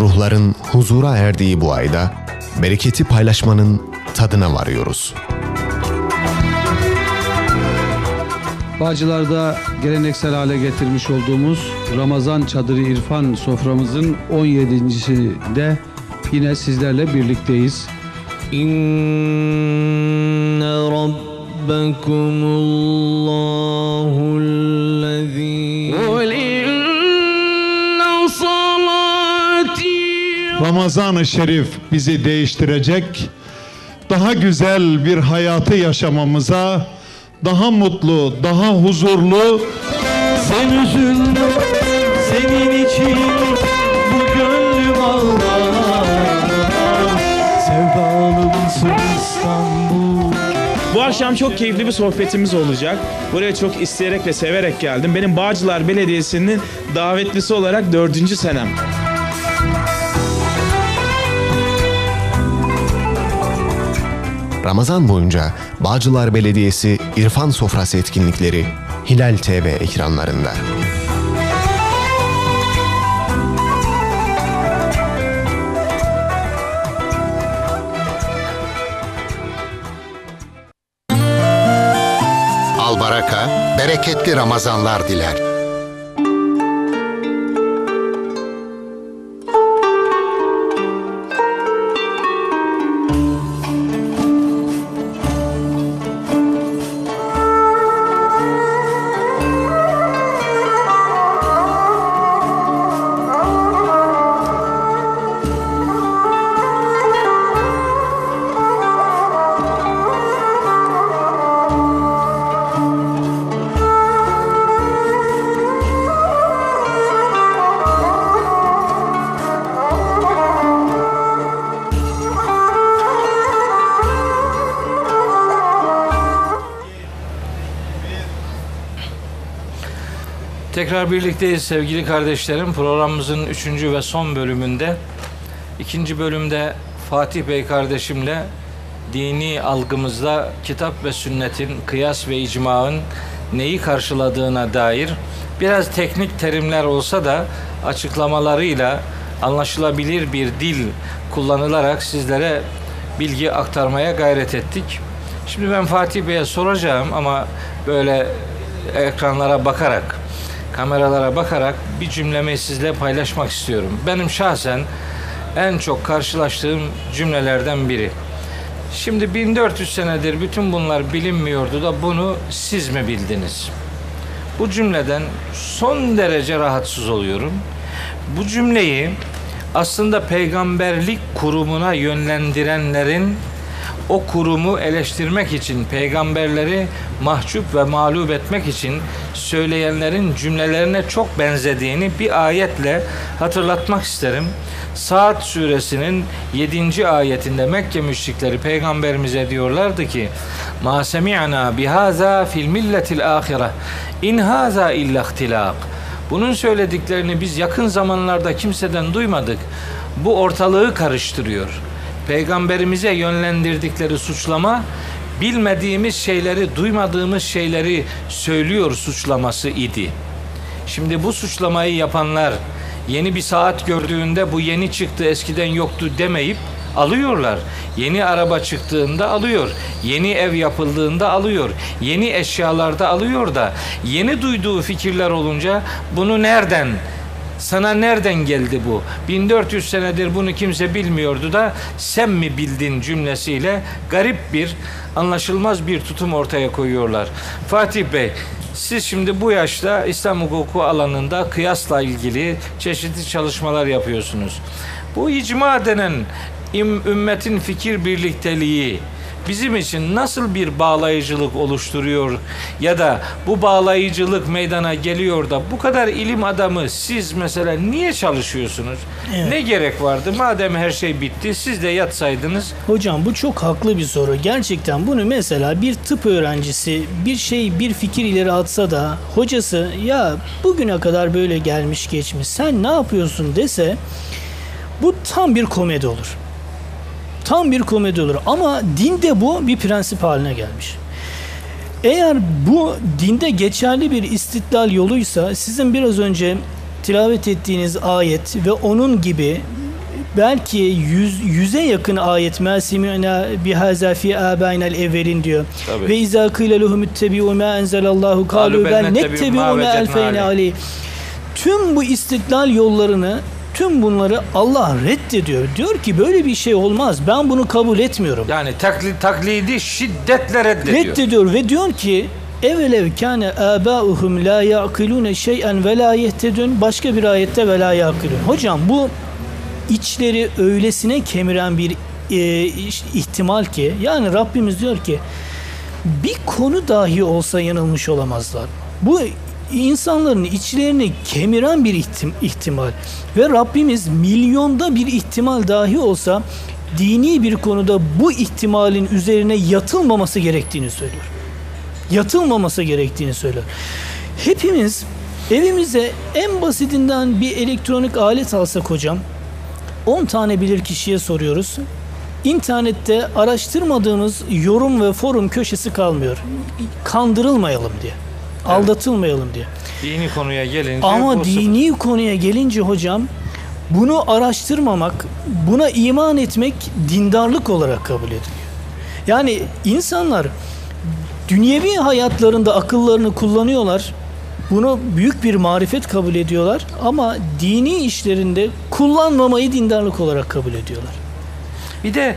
ruhların huzura erdiği bu ayda bereketi paylaşmanın tadına varıyoruz. Bağcılar'da geleneksel hale getirmiş olduğumuz Ramazan Çadırı İrfan soframızın 17.sinde yine sizlerle birlikteyiz. İnne Rabbekumullahul lezî Ramazan-ı Şerif bizi değiştirecek, daha güzel bir hayatı yaşamamıza, daha mutlu, daha huzurlu, Sen üzülme senin için bu gönlüm Bu akşam çok keyifli bir sohbetimiz olacak. Buraya çok isteyerek ve severek geldim. Benim Bağcılar Belediyesi'nin davetlisi olarak dördüncü senem. Ramazan boyunca Bağcılar Belediyesi İrfan Sofrası etkinlikleri Hilal TV ekranlarında. Albaraka, bereketli Ramazanlar diler. Tekrar birlikteyiz sevgili kardeşlerim. Programımızın üçüncü ve son bölümünde. ikinci bölümde Fatih Bey kardeşimle dini algımızda kitap ve sünnetin, kıyas ve icmaın neyi karşıladığına dair biraz teknik terimler olsa da açıklamalarıyla anlaşılabilir bir dil kullanılarak sizlere bilgi aktarmaya gayret ettik. Şimdi ben Fatih Bey'e soracağım ama böyle ekranlara bakarak, kameralara bakarak bir cümlemi sizle paylaşmak istiyorum. Benim şahsen en çok karşılaştığım cümlelerden biri. Şimdi 1400 senedir bütün bunlar bilinmiyordu da bunu siz mi bildiniz? Bu cümleden son derece rahatsız oluyorum. Bu cümleyi aslında peygamberlik kurumuna yönlendirenlerin o kurumu eleştirmek için, peygamberleri mahcup ve mağlup etmek için söyleyenlerin cümlelerine çok benzediğini bir ayetle hatırlatmak isterim. Saat suresinin 7. ayetinde Mekke müşrikleri peygamberimize diyorlardı ki Ma semi'na bihaza fil milletil ahire in haza illa ihtilak bunun söylediklerini biz yakın zamanlarda kimseden duymadık. Bu ortalığı karıştırıyor. Peygamberimize yönlendirdikleri suçlama bilmediğimiz şeyleri, duymadığımız şeyleri söylüyor suçlaması idi. Şimdi bu suçlamayı yapanlar yeni bir saat gördüğünde bu yeni çıktı eskiden yoktu demeyip alıyorlar. Yeni araba çıktığında alıyor. Yeni ev yapıldığında alıyor. Yeni eşyalarda alıyor da yeni duyduğu fikirler olunca bunu nereden sana nereden geldi bu? 1400 senedir bunu kimse bilmiyordu da sen mi bildin cümlesiyle garip bir anlaşılmaz bir tutum ortaya koyuyorlar. Fatih Bey siz şimdi bu yaşta İslam hukuku alanında kıyasla ilgili çeşitli çalışmalar yapıyorsunuz. Bu icma denen ümmetin fikir birlikteliği bizim için nasıl bir bağlayıcılık oluşturuyor ya da bu bağlayıcılık meydana geliyor da bu kadar ilim adamı siz mesela niye çalışıyorsunuz? Ne gerek vardı? Madem her şey bitti siz de yatsaydınız Hocam bu çok haklı bir soru. Gerçekten bunu mesela bir tıp öğrencisi bir şey bir fikir ileri atsa da hocası ya bugüne kadar böyle gelmiş geçmiş sen ne yapıyorsun dese bu tam bir komedi olur. Tam bir komedi olur ama dinde bu bir prensip haline gelmiş. Eğer bu dinde geçerli bir istitlal yoluysa sizin biraz önce tilavet ettiğiniz ayet ve onun gibi belki yüz, yüze yakın ayet mesimina bihaza fi abainel evvelin diyor. Tabii. Ve izâ kîle lehum ittebi'û mâ enzelallahu Kâlû bel nettebi'û mâ elfeyne aleyh. Tüm bu istiklal yollarını tüm bunları Allah reddediyor. Diyor ki böyle bir şey olmaz. Ben bunu kabul etmiyorum. Yani takli, taklidi şiddetle reddediyor. Reddediyor ve diyor ki Evelev kâne âbâuhum lâ ya'kilûne şey'en ve lâ yehtedün. Başka bir ayette ve lâ ya'kilûn. Hocam bu içleri öylesine kemiren bir e, ihtimal ki yani Rabbimiz diyor ki bir konu dahi olsa yanılmış olamazlar. Bu insanların içlerini kemiren bir ihtim- ihtimal ve Rabbimiz milyonda bir ihtimal dahi olsa dini bir konuda bu ihtimalin üzerine yatılmaması gerektiğini söylüyor. Yatılmaması gerektiğini söylüyor. Hepimiz evimize en basitinden bir elektronik alet alsak hocam 10 tane bilir kişiye soruyoruz. İnternette araştırmadığımız yorum ve forum köşesi kalmıyor. Kandırılmayalım diye. Aldatılmayalım diye. Dini konuya gelince Ama dini konuya gelince hocam bunu araştırmamak, buna iman etmek dindarlık olarak kabul ediliyor. Yani insanlar dünyevi hayatlarında akıllarını kullanıyorlar. Bunu büyük bir marifet kabul ediyorlar ama dini işlerinde kullanmamayı dindarlık olarak kabul ediyorlar. Bir de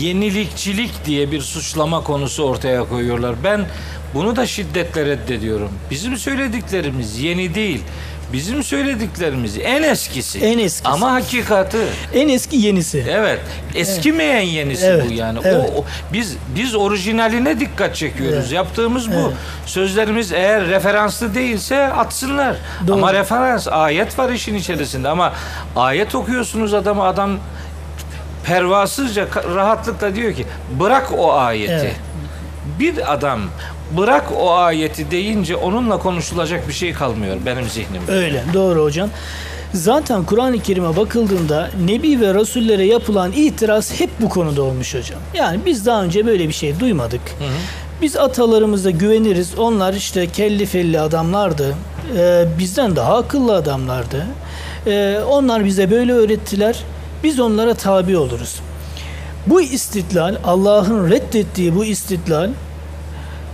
yenilikçilik diye bir suçlama konusu ortaya koyuyorlar. Ben bunu da şiddetle reddediyorum. Bizim söylediklerimiz yeni değil. Bizim söylediklerimiz en eskisi. En eskisi. Ama hakikati. En eski yenisi. Evet. Eskimeyen yenisi Evet, bu yani. evet. O, o- biz biz orijinaline dikkat çekiyoruz. Evet. Yaptığımız bu. Evet. Sözlerimiz eğer referanslı değilse atsınlar. Doğru. Ama referans ayet var işin içerisinde ama ayet okuyorsunuz adamı adam pervasızca rahatlıkla diyor ki bırak o ayeti. Evet. Bir adam bırak o ayeti deyince onunla konuşulacak bir şey kalmıyor benim zihnimde. Öyle doğru hocam. Zaten Kur'an-ı Kerim'e bakıldığında Nebi ve Rasullere yapılan itiraz hep bu konuda olmuş hocam. Yani biz daha önce böyle bir şey duymadık. Biz atalarımıza güveniriz. Onlar işte kelli felli adamlardı. Ee, bizden daha akıllı adamlardı. Ee, onlar bize böyle öğrettiler. Biz onlara tabi oluruz. Bu istitlal, Allah'ın reddettiği bu istitlal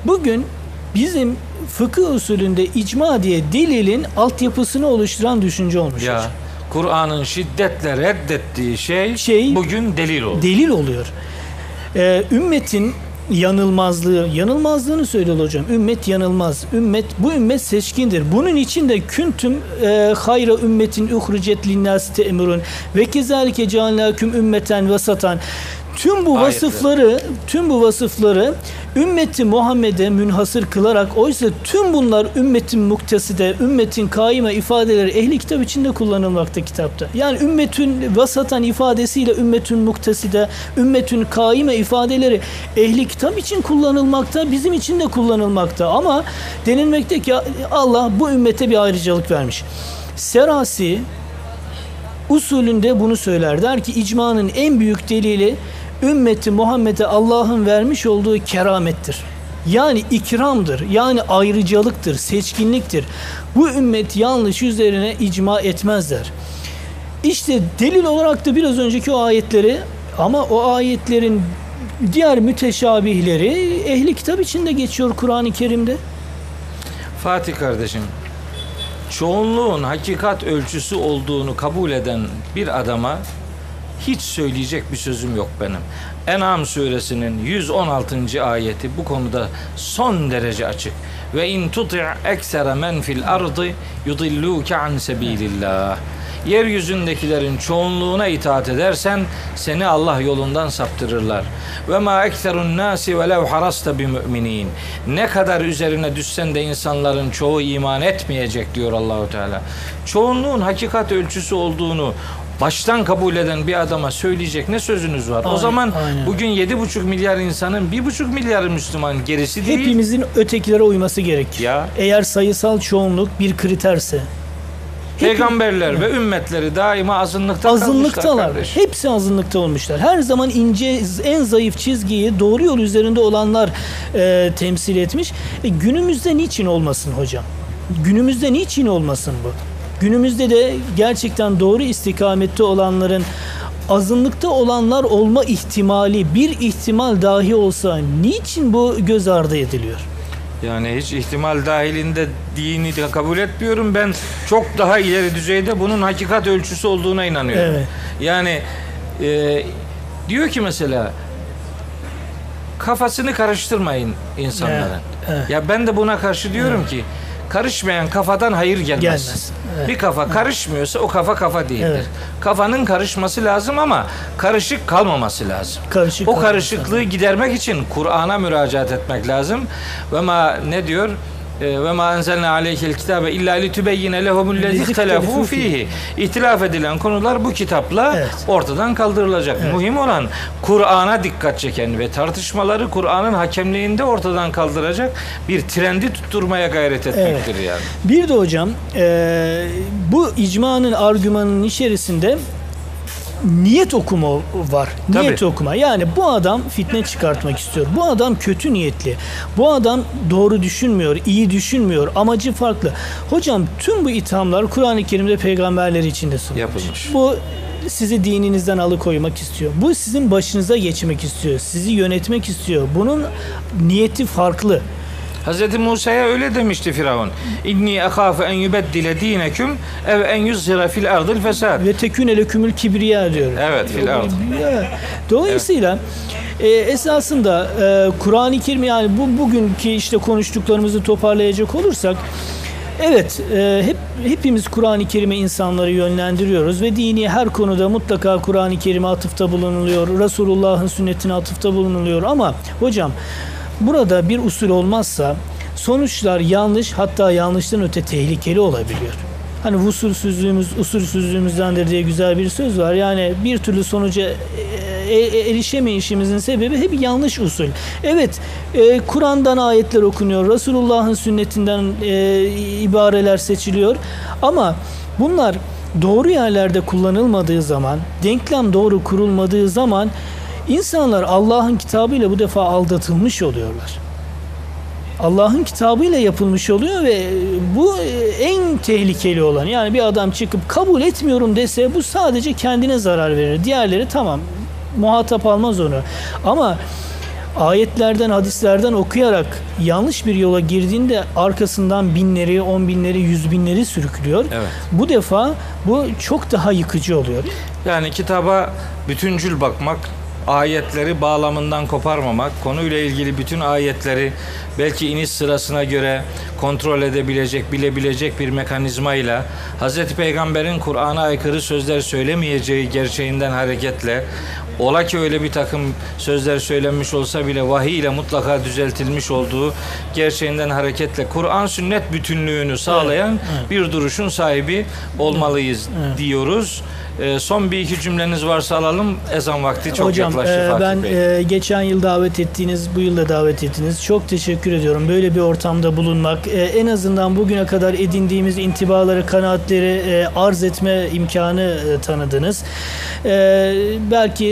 Bugün bizim fıkıh usulünde icma diye delilin altyapısını oluşturan düşünce olmuş Ya hocam. Kur'an'ın şiddetle reddettiği şey, Şey- bugün delil oldu. Delil oluyor. Ee, ümmetin yanılmazlığı, yanılmazlığını söylüyor hocam. Ümmet yanılmaz. Ümmet bu ümmet seçkindir. Bunun için de küntüm e, hayra ümmetin uhricet linnâs te'murun ve kezalike cealnâküm ümmeten vasatan. Tüm bu Ayetler. vasıfları, tüm bu vasıfları ümmeti Muhammed'e münhasır kılarak oysa tüm bunlar ümmetin mukteside, ümmetin kaime ifadeleri ehli kitap içinde kullanılmakta kitapta. Yani ümmetün vasatan ifadesiyle ümmetün mukteside, ümmetün kaime ifadeleri ehli kitap için kullanılmakta, bizim için de kullanılmakta. Ama denilmekte ki Allah bu ümmete bir ayrıcalık vermiş. Serasi usulünde bunu söyler. Der ki icmanın en büyük delili ümmeti Muhammed'e Allah'ın vermiş olduğu keramettir. Yani ikramdır, yani ayrıcalıktır, seçkinliktir. Bu ümmet yanlış üzerine icma etmezler. İşte delil olarak da biraz önceki o ayetleri ama o ayetlerin diğer müteşabihleri ehli kitap içinde geçiyor Kur'an-ı Kerim'de. Fatih kardeşim, çoğunluğun hakikat ölçüsü olduğunu kabul eden bir adama hiç söyleyecek bir sözüm yok benim. En'am suresinin 116. ayeti bu konuda son derece açık. Ve in tuti' eksere men fil ardı yudilluke an sebilillah. Yeryüzündekilerin çoğunluğuna itaat edersen seni Allah yolundan saptırırlar. Ve ma ekserun nasi ve lev harasta bi müminin. Ne kadar üzerine düşsen de insanların çoğu iman etmeyecek diyor Allahu Teala. Çoğunluğun hakikat ölçüsü olduğunu baştan kabul eden bir adama söyleyecek ne sözünüz var? o Aynen, zaman aynen. bugün 7,5 milyar insanın 1,5 milyarı Müslüman gerisi değil. Hepimizin ötekilere uyması gerekir. Ya. Eğer sayısal çoğunluk bir kriterse. Peygamberler ve ümmetleri daima azınlıkta Azınlıktalar. Hepsi azınlıkta olmuşlar. Her zaman ince, en zayıf çizgiyi doğru yol üzerinde olanlar e, temsil etmiş. E, günümüzde niçin olmasın hocam? Günümüzde niçin olmasın bu? Günümüzde de gerçekten doğru istikamette olanların azınlıkta olanlar olma ihtimali bir ihtimal dahi olsa niçin bu göz ardı ediliyor? Yani hiç ihtimal dahilinde dini de kabul etmiyorum. Ben çok daha ileri düzeyde bunun hakikat ölçüsü olduğuna inanıyorum. Evet. Yani e, diyor ki mesela kafasını karıştırmayın insanların. Evet, evet. Ya ben de buna karşı diyorum ki karışmayan kafadan hayır gelmez. Gelmez, evet. Bir kafa karışmıyorsa o kafa kafa değildir. Evet. Kafanın karışması lazım ama karışık kalmaması lazım. Karışık o karışıklığı gidermek için Kur'an'a müracaat etmek lazım. Ve ma ne diyor? E, Ve ma enzelna aleykel kitabe illa litübeyyine lehumul lezi ihtelafu fihi. İhtilaf edilen konular bu kitapla Evet. ortadan kaldırılacak. Mühim olan Kur'an'a dikkat çeken ve tartışmaları Kur'an'ın hakemliğinde ortadan kaldıracak bir trendi tutturmaya gayret etmektir yani. Bir de hocam eee, bu icmanın argümanının içerisinde niyet okuma var. Niyet Tabii. okuma. Yani bu adam fitne çıkartmak istiyor. Bu adam kötü niyetli. Bu adam doğru düşünmüyor, iyi düşünmüyor. Amacı farklı. Hocam tüm bu ithamlar Kur'an-ı Kerim'de peygamberleri içinde sunulmuş. Yapılmış. Bu sizi dininizden alıkoymak istiyor. Bu sizin başınıza geçmek istiyor. Sizi yönetmek istiyor. Bunun niyeti farklı. Hz. Musa'ya öyle demişti Firavun. İnni akhafu en yubeddile dineküm ev en yuzhira fil ardil fesad. Ve tekün elekümül kibriya diyor. Evet, fil ard. Dolayısıyla e, esasında e, Kur'an-ı Kerim yani bu bugünkü işte konuştuklarımızı toparlayacak olursak Evet, e, hep hepimiz Kur'an-ı Kerim'e insanları yönlendiriyoruz ve dini her konuda mutlaka Kur'an-ı Kerim'e atıfta bulunuluyor. Resulullah'ın sünnetine atıfta bulunuluyor ama hocam burada bir usul olmazsa sonuçlar yanlış hatta yanlıştan öte tehlikeli olabiliyor. Hani usulsüzlüğümüz usulsüzlüğümüzdendir diye güzel bir söz var. Yani bir türlü sonuca e, e, erişemeyişimizin sebebi hep yanlış usul. Evet, e, Kur'an'dan ayetler okunuyor, Resulullah'ın sünnetinden e, ibareler seçiliyor. Ama bunlar doğru yerlerde kullanılmadığı zaman, denklem doğru kurulmadığı zaman insanlar Allah'ın kitabıyla bu defa aldatılmış oluyorlar. Allah'ın kitabıyla yapılmış oluyor ve bu en tehlikeli olan. Yani bir adam çıkıp kabul etmiyorum dese bu sadece kendine zarar verir. Diğerleri tamam muhatap almaz onu. Ama ayetlerden, hadislerden okuyarak yanlış bir yola girdiğinde arkasından binleri, on binleri, yüz binleri sürüklüyor. Evet. Bu defa bu çok daha yıkıcı oluyor. Yani kitaba bütüncül bakmak, ayetleri bağlamından koparmamak, konuyla ilgili bütün ayetleri belki iniş sırasına göre kontrol edebilecek, bilebilecek bir mekanizmayla Hz. Peygamber'in Kur'an'a aykırı sözler söylemeyeceği gerçeğinden hareketle Ola ki öyle bir takım sözler söylenmiş olsa bile vahiy ile mutlaka düzeltilmiş olduğu gerçeğinden hareketle Kur'an sünnet bütünlüğünü sağlayan bir duruşun sahibi olmalıyız diyoruz. Ee, son bir iki cümleniz varsa alalım. Ezan vakti çok Hocam yaklaştı e, Fatih ben Bey. e, geçen yıl davet ettiğiniz, bu yıl da davet ettiniz. Çok teşekkür ediyorum. Böyle bir ortamda bulunmak, e, en azından bugüne kadar edindiğimiz intibaları, kanaatleri e, arz etme imkanı e, tanıdınız. E, belki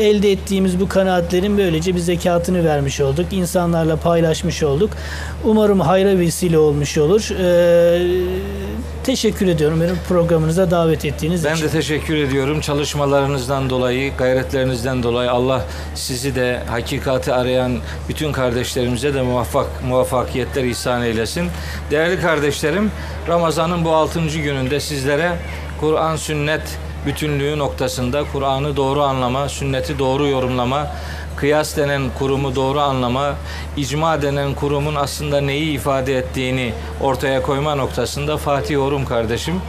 elde ettiğimiz bu kanaatlerin böylece bir zekatını vermiş olduk. İnsanlarla paylaşmış olduk. Umarım hayra vesile olmuş olur. E, teşekkür ediyorum benim programınıza davet ettiğiniz Ben için. de teşekkür ediyorum çalışmalarınızdan dolayı, gayretlerinizden dolayı. Allah sizi de hakikati arayan bütün kardeşlerimize de muvaffak muvaffakiyetler ihsan eylesin. Değerli kardeşlerim, Ramazan'ın bu 6. gününde sizlere Kur'an sünnet bütünlüğü noktasında Kur'an'ı doğru anlama, sünneti doğru yorumlama, kıyas denen kurumu doğru anlama, icma denen kurumun aslında neyi ifade ettiğini ortaya koyma noktasında Fatih Orum kardeşim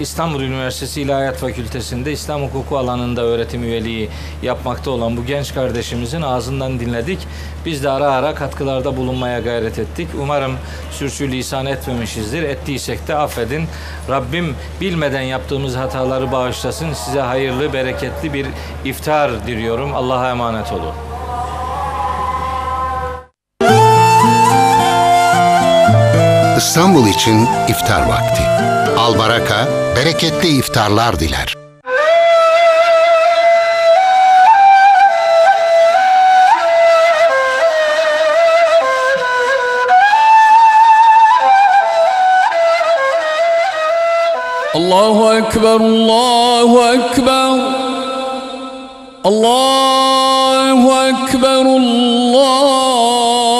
İstanbul Üniversitesi İlahiyat Fakültesi'nde İslam hukuku alanında öğretim üyeliği yapmakta olan bu genç kardeşimizin ağzından dinledik. Biz de ara ara katkılarda bulunmaya gayret ettik. Umarım sürçülisan etmemişizdir. Ettiysek de affedin. Rabbim bilmeden yaptığımız hataları bağışlasın. Size hayırlı, bereketli bir iftar diliyorum. Allah'a emanet olun. İstanbul için iftar vakti. Albaraka bereketli iftarlar diler. Allahu Ekber, Allahu Ekber Allahu Ekber, Allahu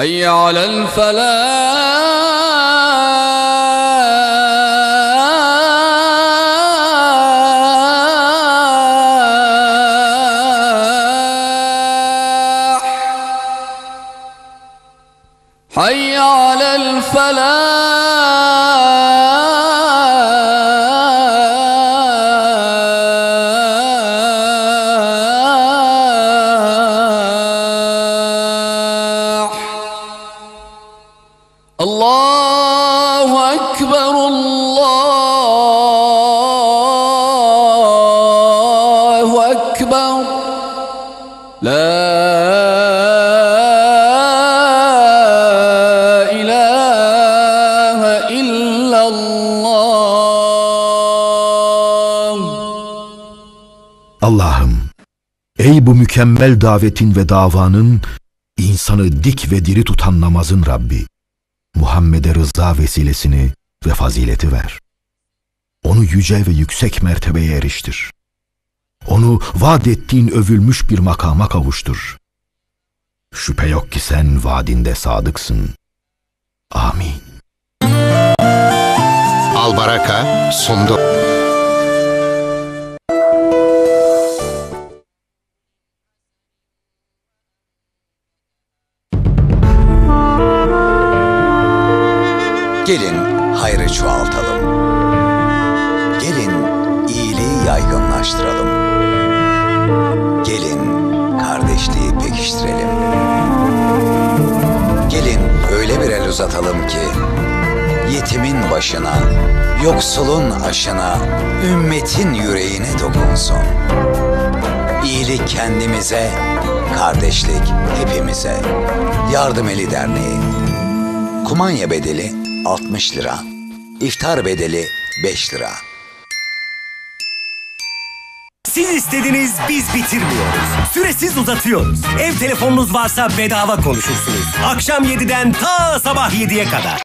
حي على الفلاح. الله أكبر الله أكبر لا إله إلا الله Allah'ım, ey bu mükemmel davetin ve davanın, insanı dik ve diri tutan namazın Rabbi, Muhammed'e rıza vesilesini ve fazileti ver. Onu yüce ve yüksek mertebeye eriştir. Onu vaat ettiğin övülmüş bir makama kavuştur. Şüphe yok ki sen vaadinde sadıksın. Amin. Albaraka sundu. Gelin hayrı çoğaltalım. Gelin iyiliği yaygınlaştıralım. Gelin kardeşliği pekiştirelim. Gelin öyle bir el uzatalım ki yetimin başına, yoksulun aşına, ümmetin yüreğine dokunsun. İyilik kendimize, kardeşlik hepimize. Yardım Eli Derneği Kumanya bedeli 60 lira. İftar bedeli 5 lira. Siz istediniz biz bitirmiyoruz. Süresiz uzatıyoruz. Ev telefonunuz varsa bedava konuşursunuz. Akşam 7'den ta sabah 7'ye kadar.